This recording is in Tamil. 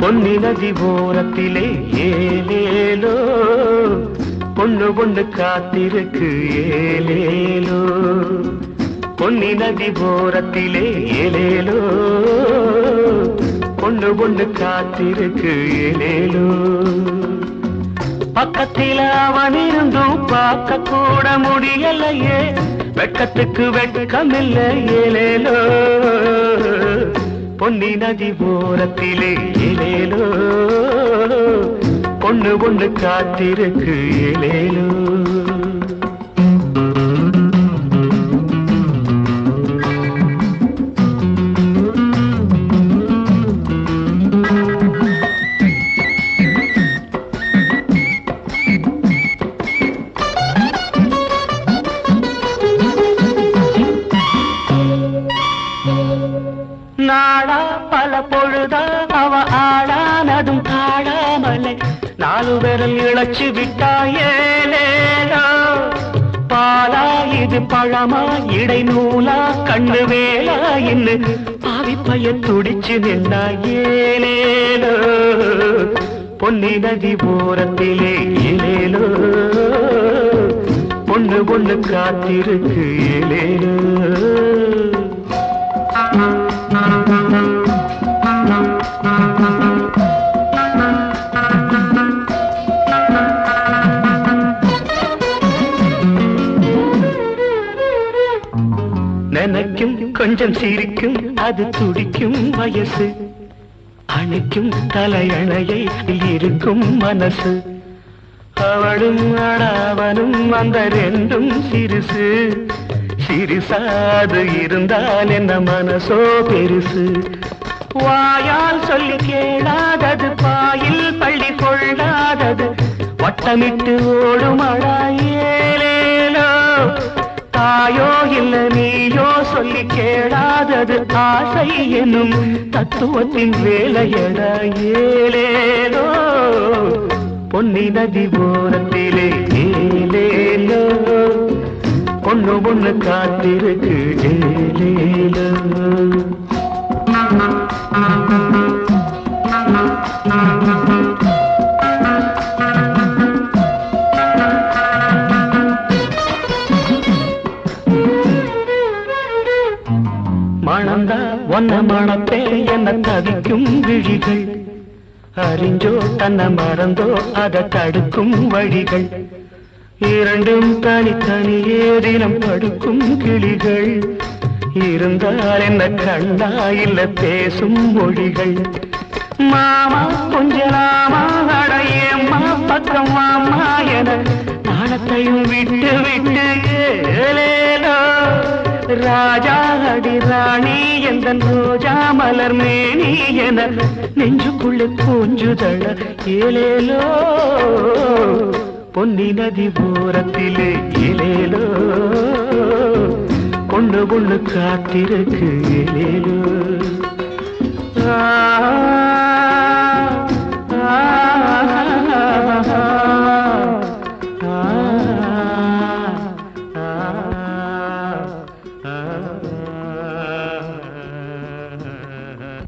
பொன்னி நதி ஓரத்திலே ஏலேலோ பொண்ணு பொண்ணு காத்திருக்கு ஏலேலோ பொன்னி நதி ஓரத்திலே ஏலேலோ பொண்ணு பொண்ணு காத்திருக்கு ஏலேலோ பக்கத்தில் அவன் இருந்தும் பார்க்க கூட முடியலையே. வெட்கத்துக்கு வெட்கமில்ல ஏலேலோ பொன்னி நதி ஓரத்திலே ஏலேலோ பொண்ணு பொண்ணு காத்திருக்கு ஏலேலோ நாலு விரல் இழைச்சு விட்டாயேலேலோ பாலா இது பழமா இடை நூலா கண்ணு வேலா இன்னு. பாவி பைய துடிச்சு நின்னா பொன்னி நதி ஓரத்திலே ஏலேலோ பொண்ணு பொண்ணு காத்திருக்கு ஏலேலோ நினைக்கும் கொஞ்சம் சிரிக்கும் அது துடிக்கும் வயசு. அணைக்கும் தலையணையை இருக்கும் மனசு. அவளும் அடாவனும் அந்த ரெண்டும் சிறுசு. சிறுசாது இருந்தால் என்ன மனசோ பெருசு. வாயால் சொல்லி கேளாதது பாயில் பள்ளி கொள்ளாதது. வட்டமிட்டு ஓடும் ஏலேலோ தாயோ இல்ல நீயோ சொல்லி கேளாதது ஆசை எனும் தத்துவத்தின் வேலையட ஏலேலோ. பொன்னி நதி ஓரத்திலே ஏலேலோ. பொண்ணு பொண்ணு காத்திருக்கு ஏலேலோ. மணந்தா ஒன்ன மணப்பே என்ன தவிக்கும் விழிகள். அறிஞ்சோ தன்னை மறந்தோ அதை தடுக்கும் வழிகள். இரண்டும் தனித்தனியே தினம் படுக்கும் கிளிகள். இருந்தால் என்ன கண்டா இல்ல பேசும் மொழிகள். மாமா கொஞ்ச நாமா அடையம்மா பக்கம் மாமா என நாணத்தையும் விட்டு ராஜா அடி ராணி எந்த ரோஜா மலர் மேனி என நெஞ்சுக்குள்ள பூஞ்சுதழ ஏலேலோ. பொன்னி நதி போரத்திலே ஏலேலோ. கொண்டு பொண்ணு காத்திருக்கு ஏலேலோ. ஆ.